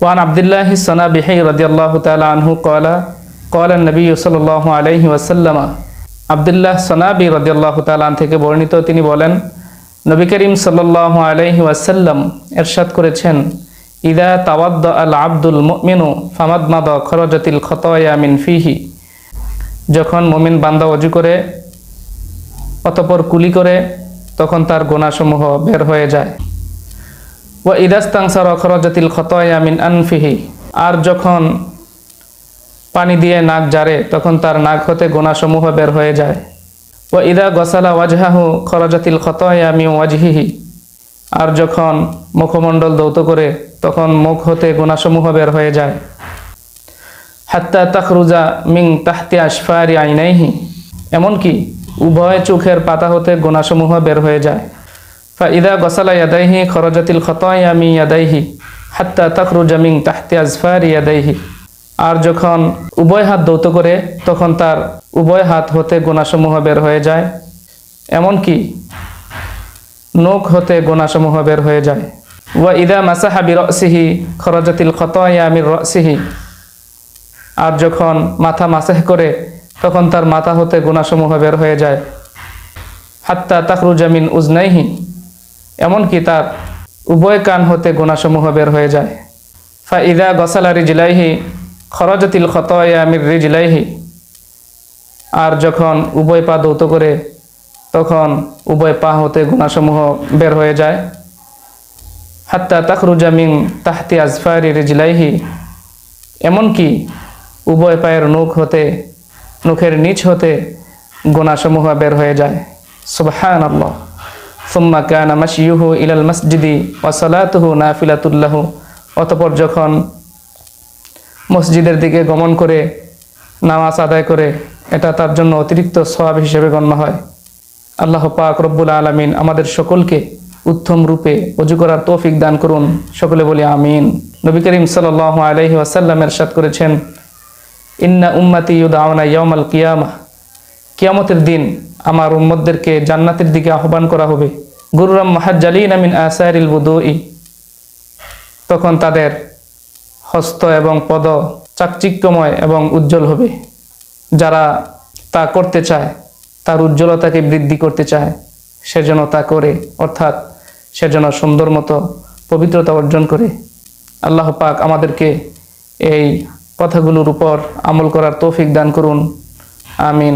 وعن عبد الله الصنابحي رضي الله تعالى عنه قال قال النبي صلى الله عليه وسلم আবদুল্লাহ সনাবি রদিয়াল্লাহ তালান থেকে বর্ণিত তিনি বলেন নবী করিম সাল্লাহ আলহি ওয়াসাল্লাম এরশাদ করেছেন ইদা তাওয়াদ্দ আল আব্দুল মিনু ফামাদ মাদ খরজাতিল খতয়া মিন ফিহি যখন মমিন বান্দা অজু করে অতপর কুলি করে তখন তার গোনাসমূহ বের হয়ে যায় ও ইদাস্তাংসার খরজাতিল খতয়া মিন আনফিহি। আর যখন পানি দিয়ে নাক জারে, তখন তার নাক হতে গোনাসমূহ বের হয়ে যায়। ও ইদা গসালা ওয়াজহাহু খরজাতিল খতয়া মি ওয়াজহিহি। আর যখন মুখমণ্ডল দৌত করে, তখন মুখ হতে গোনাসমূহ বের হয়ে যায়। হাত্তা তাখরুজা মিং তাহতি আশফারি আইনাইহি। এমনকি উভয় চোখের পাতা হতে গোনাসমূহ বের হয়ে যায়। ইদা গসালা ইয়াদাইহি খরজাতিল খতয়া মি ইয়াদাইহি হাত্তা তাখরুজা মিং তাহতি আজফারি ইয়াদাইহি আর যখন উভয় হাত দৌত করে, তখন তার উভয় হাত হতে গোনাসমূহ বের হয়ে যায়। এমনকি নখ হতে গোনাসমূহ বের হয়ে যায়। ওয়া ইদা মাসাহা বি রসিহি খরজাতিল খতয়া মির রসিহি আর যখন মাথা মাসাহ করে, তখন তার মাথা হতে গোনাসমূহ বের হয়ে যায়। হাত্তা তাকরুজামিন উজনাইহি এমনকি তার উভয় কান হতে গোনাসমূহ বের হয়ে যায়। ফা ইদা গসালা রিজলাইহি, খরজাতিল খতয়া মির রিজলাইহি। আর যখন উভয় পা দৌত করে, তখন উভয় পা হতে গুণাসমূহ বের হয়ে যায়। হাত্তা তাকরুজা মিং তাহতি আজফারি রিজলাইহি, এমনকি উভয় পায়ের নখ হতে, নখের নিচ হতে গুণাসমূহ বের হয়ে যায়। সুবহান আল্লাহ সুম্মা কানা মাসিয়ুহু ইলাল মসজিদি ওয়া সালাতুহু নাফিলাতুল্লাহু অতপর যখন মসজিদের দিকে গমন করে, নামাজ আদায় করে, এটা তার জন্য অতিরিক্ত সওয়াব হিসেবে গণ্য হয়। আল্লাহ পাক রব্বুল আলমিন আমাদের সকলকে উত্তম রূপে অজু করার তৌফিক দান করুন। সকলে বলি আমিন। নবী করিম সাল আলহি ওয়াসাল্লাম এরশাদ করেছেন, ইন্না উম্মাতি ইউদাওনা ইয়ামাল কিয়ামা। কিয়ামতের দিন আমার উম্মতদেরকে জান্নাতের দিকে আহ্বান করা হবে। গুরুরাম মাহাজ্জালিন আমিন আসারিল বুদুই তখন তাদের হস্ত এবং পদ চাকচিক্যময় এবং উজ্জ্বল হবে। যারা তা করতে চায়, তার উজ্জ্বলতাকে বৃদ্ধি করতে চায়, সে যেন তা করে, অর্থাৎ সে যেন সুন্দর মতো পবিত্রতা অর্জন করে। আল্লাহ পাক আমাদেরকে এই কথাগুলোর উপর আমল করার তৌফিক দান করুন। আমিন।